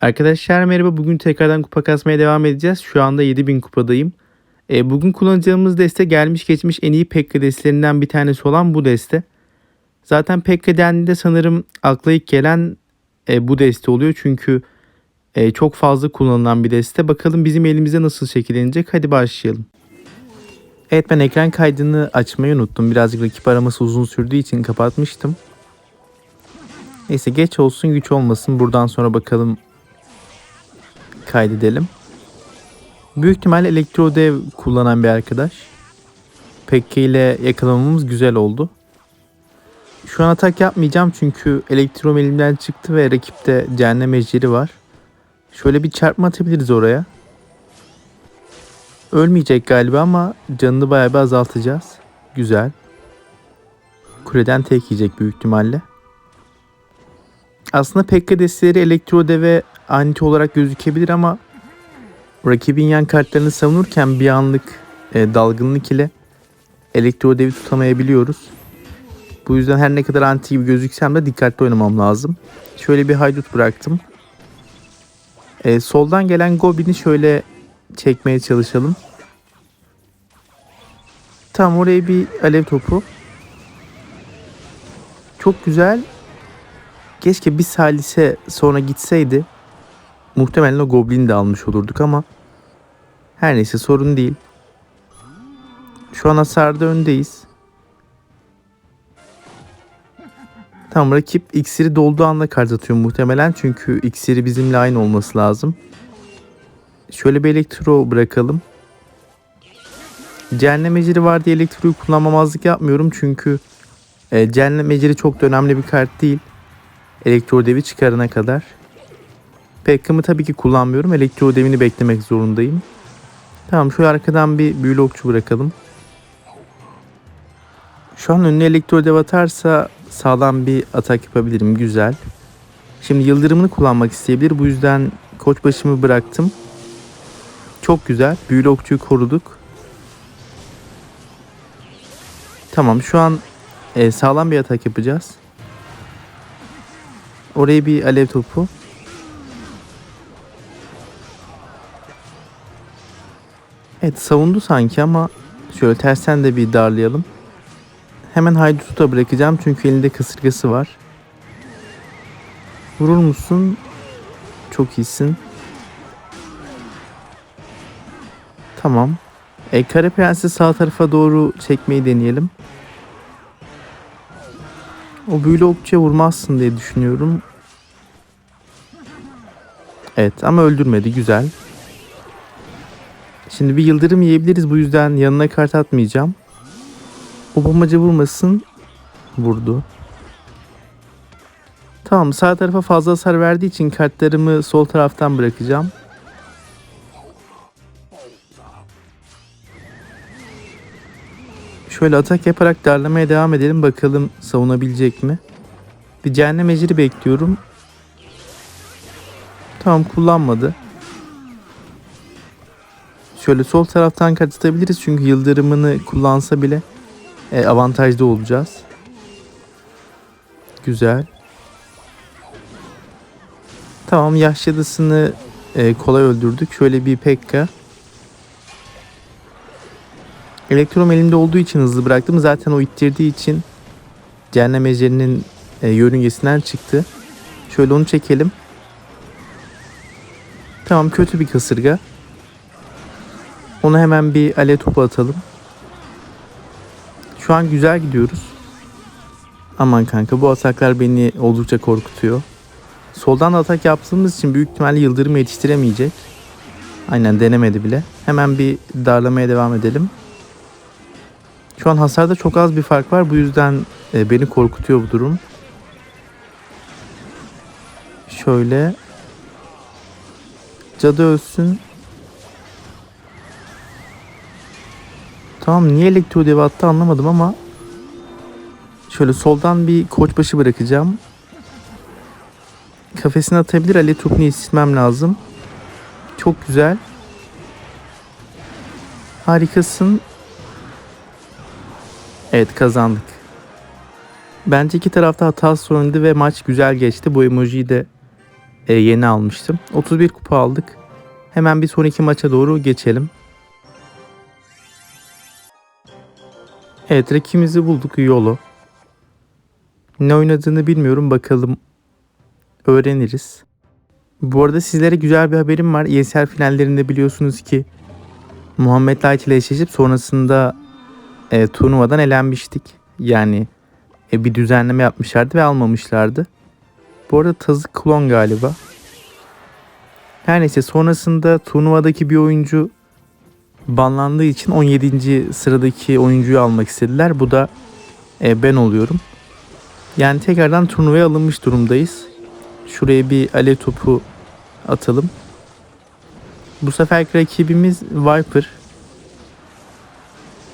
Arkadaşlar merhaba. Bugün tekrardan kupa kasmaya devam edeceğiz. Şu anda 7000 kupadayım. E, bugün kullanacağımız deste gelmiş geçmiş en iyi Pekka destelerinden bir tanesi olan bu deste. Zaten Pekka dendiğinde sanırım akla ilk gelen e, bu deste oluyor. Çünkü e, çok fazla kullanılan bir deste. Bakalım bizim elimizde nasıl şekillenecek. Hadi başlayalım. Evet ben ekran kaydını açmayı unuttum. Birazcık rakip araması uzun sürdüğü için kapatmıştım. Neyse geç olsun güç olmasın. Buradan sonra bakalım kaydedelim. Büyük ihtimalle elektrodev kullanan bir arkadaş. Pekke ile yakalamamız güzel oldu. Şu an atak yapmayacağım çünkü elektrom elimden çıktı ve rakipte cehennem ejderi var. Şöyle bir çarpma atabiliriz oraya. Ölmeyecek galiba ama canını bayağı bir azaltacağız. Güzel. Kuleden tek yiyecek büyük ihtimalle. Aslında Pekka desteleri elektrodeve anti olarak gözükebilir ama rakibin yan kartlarını savunurken bir anlık e, dalgınlık ile elektrodevi tutamayabiliyoruz. Bu yüzden her ne kadar anti gibi gözüksem de dikkatli oynamam lazım. Şöyle bir haydut bıraktım. E, soldan gelen Goblin'i şöyle çekmeye çalışalım. Tamam oraya bir alev topu. Çok güzel. Keşke bir salise sonra gitseydi. Muhtemelen o Goblin'i de almış olurduk ama her neyse sorun değil. Şu an hasarda öndeyiz. Tamam rakip iksiri dolduğu anda kart atıyor muhtemelen. Çünkü iksiri bizimle aynı olması lazım. Şöyle bir elektro bırakalım. Cehennem eciri var diye elektroyu kullanmamazlık yapmıyorum. Çünkü e, cehennem eciri çok da önemli bir kart değil. Elektro devi çıkarana kadar. Pekka'mı tabii ki kullanmıyorum. Elektro devini beklemek zorundayım. Tamam şu arkadan bir büyülü okçu bırakalım. Şu an önüne elektro dev atarsa sağlam bir atak yapabilirim. Güzel. Şimdi yıldırımını kullanmak isteyebilir. Bu yüzden koç başımı bıraktım. Çok güzel. Büyülü okçuyu koruduk. Tamam şu an e, sağlam bir atak yapacağız. Oraya bir alev topu. Evet savundu sanki ama şöyle tersten de bir darlayalım. Hemen Haydut'u bırakacağım çünkü elinde kasırgası var. Vurur musun? Çok iyisin. Tamam. E, Kare Prens'i sağ tarafa doğru çekmeyi deneyelim. O büyülü okçuya vurmazsın diye düşünüyorum. Evet ama öldürmedi güzel. Şimdi bir yıldırım yiyebiliriz bu yüzden yanına kart atmayacağım. O vurmasın. Vurdu. Tamam sağ tarafa fazla hasar verdiği için kartlarımı sol taraftan bırakacağım. Şöyle atak yaparak darlamaya devam edelim. Bakalım savunabilecek mi? Bir cehennem ejiri bekliyorum. Tamam kullanmadı. Şöyle sol taraftan katılabiliriz çünkü yıldırımını kullansa bile e, avantajlı olacağız. Güzel. Tamam yaşlısını e, kolay öldürdük. Şöyle bir Pekka. Elektrom elimde olduğu için hızlı bıraktım. Zaten o ittirdiği için cehennem ejderinin e, yörüngesinden çıktı. Şöyle onu çekelim. Tamam kötü bir kasırga. Onu hemen bir alev topu atalım. Şu an güzel gidiyoruz. Aman kanka bu ataklar beni oldukça korkutuyor. Soldan da atak yaptığımız için büyük ihtimalle yıldırım yetiştiremeyecek. Aynen denemedi bile. Hemen bir darlamaya devam edelim. Şu an hasarda çok az bir fark var. Bu yüzden e, beni korkutuyor bu durum. Şöyle. Cadı ölsün. Tamam niye elektro devi attı anlamadım ama şöyle soldan bir koçbaşı bırakacağım. Kafesine atabilir. Ali topunu yetiştirmem lazım. Çok güzel. Harikasın. Evet kazandık. Bence iki tarafta hata sorundu ve maç güzel geçti. Bu emojiyi de e, yeni almıştım. 31 kupa aldık. Hemen bir sonraki maça doğru geçelim. Evet rakibimizi bulduk Yolo. Ne oynadığını bilmiyorum bakalım öğreniriz. Bu arada sizlere güzel bir haberim var. ESL finallerinde biliyorsunuz ki Muhammed Light ile eşleşip sonrasında e, turnuvadan elenmiştik. Yani e, bir düzenleme yapmışlardı ve almamışlardı. Bu arada tazı klon galiba. Her neyse sonrasında turnuvadaki bir oyuncu banlandığı için 17. sıradaki oyuncuyu almak istediler. Bu da e, ben oluyorum. Yani tekrardan turnuvaya alınmış durumdayız. Şuraya bir alev topu atalım. Bu seferki rakibimiz Viper.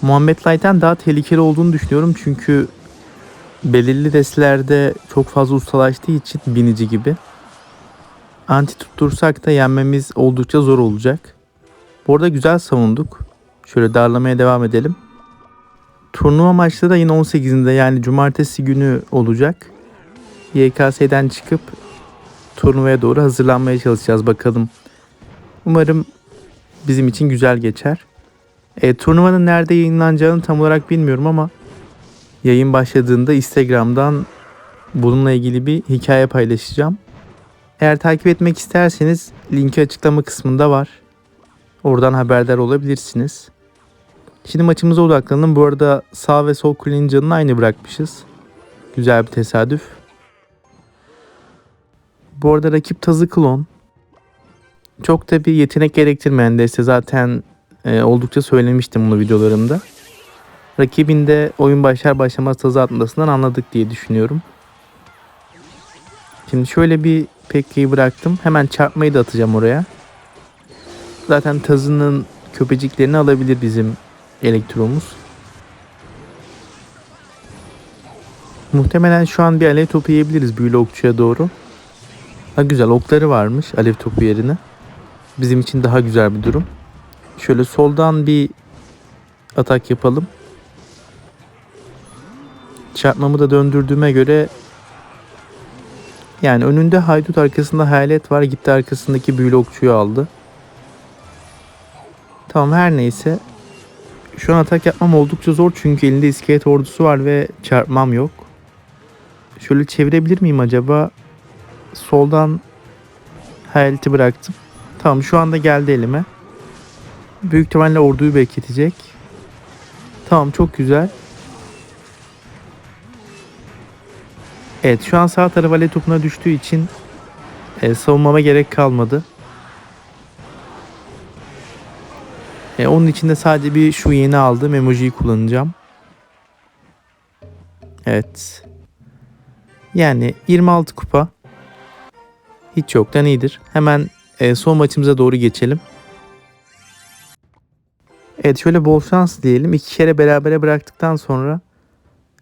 Muhammed Light'ten daha tehlikeli olduğunu düşünüyorum çünkü belirli destlerde çok fazla ustalaştığı için binici gibi. Anti tuttursak da yenmemiz oldukça zor olacak. Bu arada güzel savunduk. Şöyle darlamaya devam edelim. Turnuva maçları da yine 18'inde yani cumartesi günü olacak. YKS'den çıkıp turnuvaya doğru hazırlanmaya çalışacağız bakalım. Umarım bizim için güzel geçer. E, turnuvanın nerede yayınlanacağını tam olarak bilmiyorum ama yayın başladığında Instagram'dan bununla ilgili bir hikaye paylaşacağım. Eğer takip etmek isterseniz linki açıklama kısmında var. Oradan haberdar olabilirsiniz. Şimdi maçımıza odaklanalım. Bu arada sağ ve sol kulenin canını aynı bırakmışız. Güzel bir tesadüf. Bu arada rakip Tazı Klon. Çok da bir yetenek gerektirmeyen deste zaten e, oldukça söylemiştim bunu videolarımda. Rakibin de oyun başlar başlamaz Tazı atmasından anladık diye düşünüyorum. Şimdi şöyle bir Pekki'yi bıraktım. Hemen çarpmayı da atacağım oraya. Zaten Tazı'nın köpeciklerini alabilir bizim elektromuz. Muhtemelen şu an bir alev topu yiyebiliriz büyülü okçuya doğru. Ha güzel okları varmış alev topu yerine. Bizim için daha güzel bir durum. Şöyle soldan bir atak yapalım. Çarpmamı da döndürdüğüme göre yani önünde haydut arkasında hayalet var. Gitti arkasındaki büyülü okçuyu aldı. Tamam her neyse. Şu an atak yapmam oldukça zor çünkü elinde iskelet ordusu var ve çarpmam yok. Şöyle çevirebilir miyim acaba? Soldan hayaleti bıraktım. Tamam şu anda geldi elime. Büyük ihtimalle orduyu bekletecek. Tamam çok güzel. Evet şu an sağ taraf ale topuna düştüğü için e, savunmama gerek kalmadı. E, onun için de sadece bir şu yeni aldığım emojiyi kullanacağım. Evet. Yani 26 kupa. Hiç yoktan iyidir. Hemen e, son maçımıza doğru geçelim. Evet şöyle bol şans diyelim. İki kere berabere bıraktıktan sonra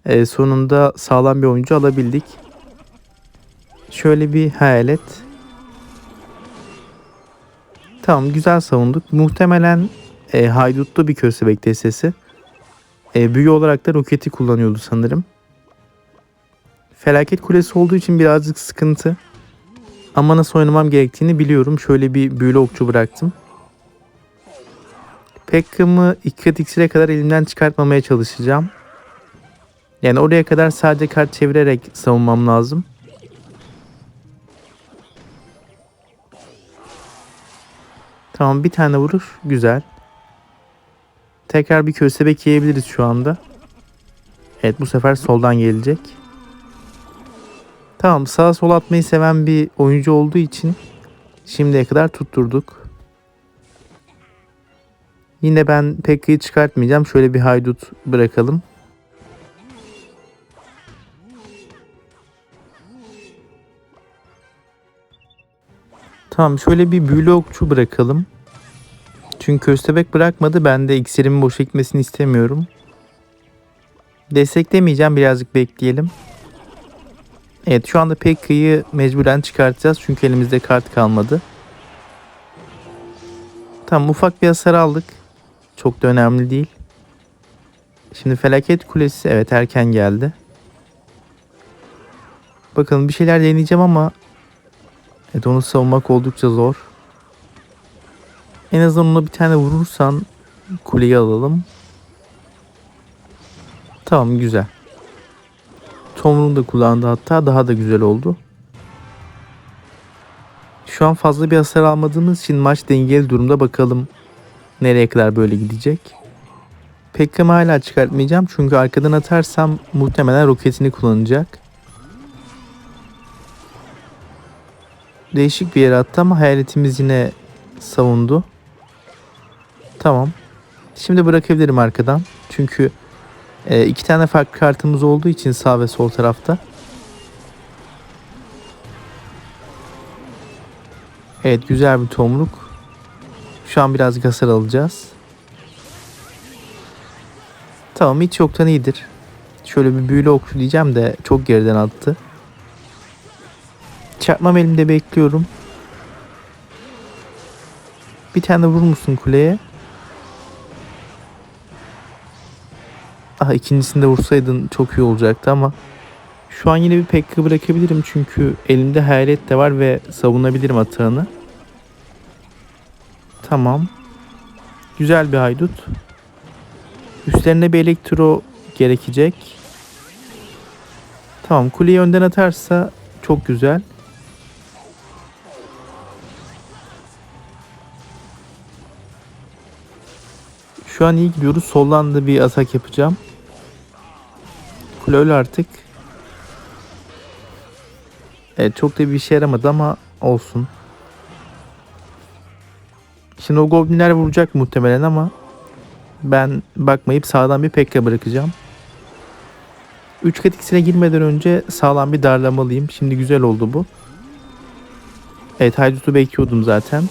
e, sonunda sağlam bir oyuncu alabildik. Şöyle bir hayalet. Tamam güzel savunduk. Muhtemelen e, haydutlu bir köstebek destesi. E, büyü olarak da roketi kullanıyordu sanırım. Felaket kulesi olduğu için birazcık sıkıntı. Ama nasıl oynamam gerektiğini biliyorum. Şöyle bir büyülü okçu bıraktım. Pekka'mı iki iksire kadar elimden çıkartmamaya çalışacağım. Yani oraya kadar sadece kart çevirerek savunmam lazım. Tamam bir tane vuruş. Güzel. Tekrar bir köstebek yiyebiliriz şu anda. Evet bu sefer soldan gelecek. Tamam sağa sol atmayı seven bir oyuncu olduğu için şimdiye kadar tutturduk. Yine ben Pekka'yı çıkartmayacağım. Şöyle bir haydut bırakalım. Tamam şöyle bir büyülü okçu bırakalım. Çünkü köstebek bırakmadı. Ben de iksirimin boşa gitmesini istemiyorum. Desteklemeyeceğim. Birazcık bekleyelim. Evet şu anda Pekka'yı mecburen çıkartacağız. Çünkü elimizde kart kalmadı. Tamam ufak bir hasar aldık. Çok da önemli değil. Şimdi felaket kulesi evet erken geldi. Bakalım bir şeyler deneyeceğim ama Evet onu savunmak oldukça zor. En azından ona bir tane vurursan kuleyi alalım. Tamam güzel. Tomrun da kullandı hatta daha da güzel oldu. Şu an fazla bir hasar almadığımız için maç dengeli durumda bakalım nereye kadar böyle gidecek. Pekka'mı hala çıkartmayacağım çünkü arkadan atarsam muhtemelen roketini kullanacak. Değişik bir yere attı ama hayaletimiz yine savundu. Tamam. Şimdi bırakabilirim arkadan. Çünkü e, iki tane farklı kartımız olduğu için sağ ve sol tarafta. Evet güzel bir tomruk. Şu an birazcık hasar alacağız. Tamam hiç yoktan iyidir. Şöyle bir büyülü okçu diyeceğim de çok geriden attı. Çarpmam elimde bekliyorum. Bir tane vurur musun kuleye? Ah ikincisini de vursaydın çok iyi olacaktı ama şu an yine bir pekka bırakabilirim çünkü elimde hayalet de var ve savunabilirim atağını. Tamam. Güzel bir haydut. Üstlerine bir elektro gerekecek. Tamam kuleyi önden atarsa çok güzel. Şu an iyi gidiyoruz. Soldan da bir atak yapacağım. Kule öyle artık. Evet çok da bir işe yaramadı ama olsun. Şimdi o goblinler vuracak muhtemelen ama ben bakmayıp sağdan bir pekka bırakacağım. 3 kat ikisine girmeden önce sağlam bir darlamalıyım. Şimdi güzel oldu bu. Evet Haydut'u bekliyordum zaten.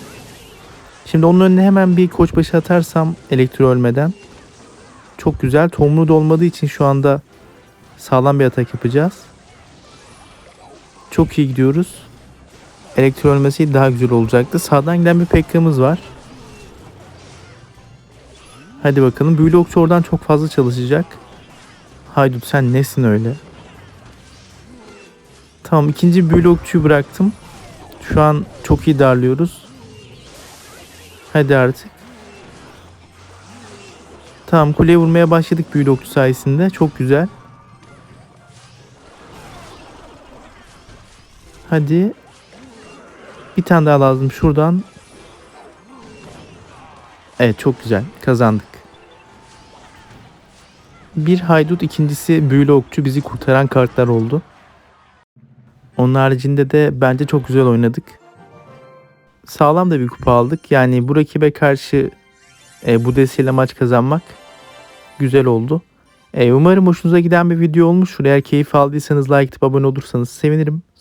Şimdi onun önüne hemen bir koçbaşı atarsam elektro ölmeden. Çok güzel. Tomru da olmadığı için şu anda sağlam bir atak yapacağız. Çok iyi gidiyoruz. Elektro ölmesi daha güzel olacaktı. Sağdan giden bir pekka'mız var. Hadi bakalım. Büyülü okçu oradan çok fazla çalışacak. Haydut sen nesin öyle? Tamam ikinci büyülü okçuyu bıraktım. Şu an çok iyi darlıyoruz. Hadi artık. Tamam kuleye vurmaya başladık büyülü okçu sayesinde. Çok güzel. Hadi. Bir tane daha lazım şuradan. Evet çok güzel. Kazandık. Bir haydut ikincisi büyülü okçu bizi kurtaran kartlar oldu. Onun haricinde de bence çok güzel oynadık. Sağlam da bir kupa aldık. Yani bu rakibe karşı e, bu desteğiyle maç kazanmak güzel oldu. E, umarım hoşunuza giden bir video olmuştur. Eğer keyif aldıysanız like atıp abone olursanız sevinirim.